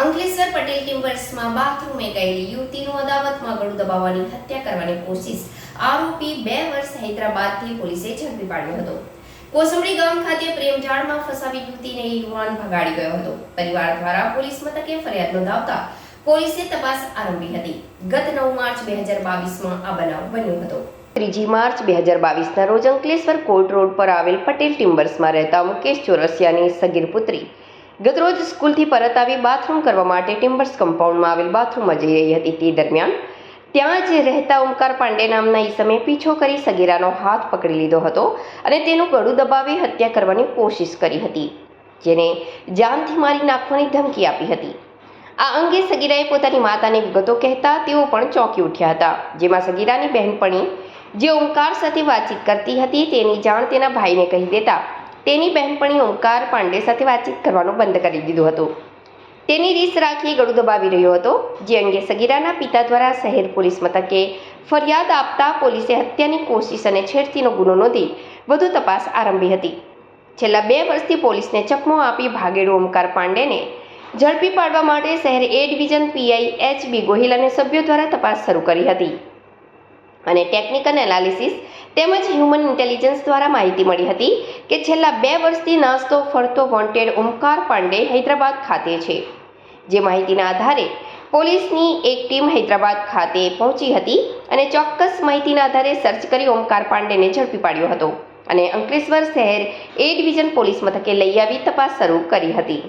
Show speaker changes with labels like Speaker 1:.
Speaker 1: અંકલેશ્વર પટેલ ટિમ્બર્સમાં બાથરૂમે ગયેલી યુવતીનું અદાવતમાં ગળું દબાવવાની હત્યા કરવાની કોશિશ. આરોપી બે વર્ષ હૈદરાબાદથી પોલીસે ઝડપી પાડ્યો હતો. કોસંબડી ગામ ખાતે પ્રેમજાળમાં ફસાવી યુવતીને યુવાન ભગાડી ગયો હતો. પરિવાર દ્વારા પોલીસ મથકે ફરિયાદ નોંધાવતા પોલીસે તપાસ આરંભી હતી. ગત નવ માર્ચ બે હજાર બાવીસમાં આ બનાવ બન્યો હતો. ત્રીજી માર્ચ બે હજાર બાવીસના રોજ અંકલેશ્વર કોર્ટ રોડ પર આવેલ પટેલ ટિમ્બર્સમાં રહેતા મુકેશ ચોરસિયાની સગીર પુત્રી ગતરોજ સ્કૂલથી પરત આવી બાથરૂમ કરવા માટે ટિમ્બર્સ કમ્પાઉન્ડમાં આવેલ બાથરૂમમાં જઈ રહી હતી તે દરમિયાન ત્યાં જ રહેતા ઓમકાર પાંડે નામના ઈસમે પીછો કરી સગીરાનો હાથ પકડી લીધો હતો અને તેનું ગળું દબાવી હત્યા કરવાની કોશિશ કરી હતી, જેને જાનથી મારી નાખવાની ધમકી આપી હતી. આ અંગે સગીરાએ પોતાની માતાને વિગતો કહેતા તેઓ પણ ચોંકી ઉઠ્યા હતા, જેમાં સગીરાની બહેનપણી, જે ઓમકાર સાથે વાતચીત કરતી હતી તેની જાણ તેના ભાઈને કહી દેતા તેની બહેનપણી ઓમકાર પાંડે સાથે વાતચીત કરવાનું બંધ કરી દીધું હતું. તેની રીસ રાખી ગળું દબાવી રહ્યો હતો, જે અંગે સગીરાના પિતા દ્વારા શહેર પોલીસ મથકે ફરિયાદ આપતા પોલીસે હત્યાની કોશિશ અને છેડતીનો ગુનો નોંધી વધુ તપાસ આરંભી હતી. છેલ્લા બે વર્ષથી પોલીસને ચકમો આપી ભાગેડુ ઓમકાર પાંડેને ઝડપી પાડવા માટે શહેર A division PI H B Gohil અને સભ્યો દ્વારા તપાસ શરૂ કરી હતી. અને ટેકનિકલ એનાલિસિસ તેમજ હ્યુમન ઇન્ટેલિજન્સ દ્વારા માહિતી મળી હતી કે છેલ્લા બે વર્ષથી નાસ્તો ફરતો વોન્ટેડ ઓમકાર પાંડે હૈદરાબાદ ખાતે છે. જે માહિતીના આધારે પોલીસની એક ટીમ હૈદરાબાદ ખાતે પહોંચી હતી અને ચોક્કસ માહિતીના આધારે સર્ચ કરી ઓમકાર પાંડેને ઝડપી પાડ્યો હતો અને અંકલેશ્વર શહેર એ ડિવિઝન પોલીસ મથકે લઈ આવી તપાસ શરૂ કરી હતી.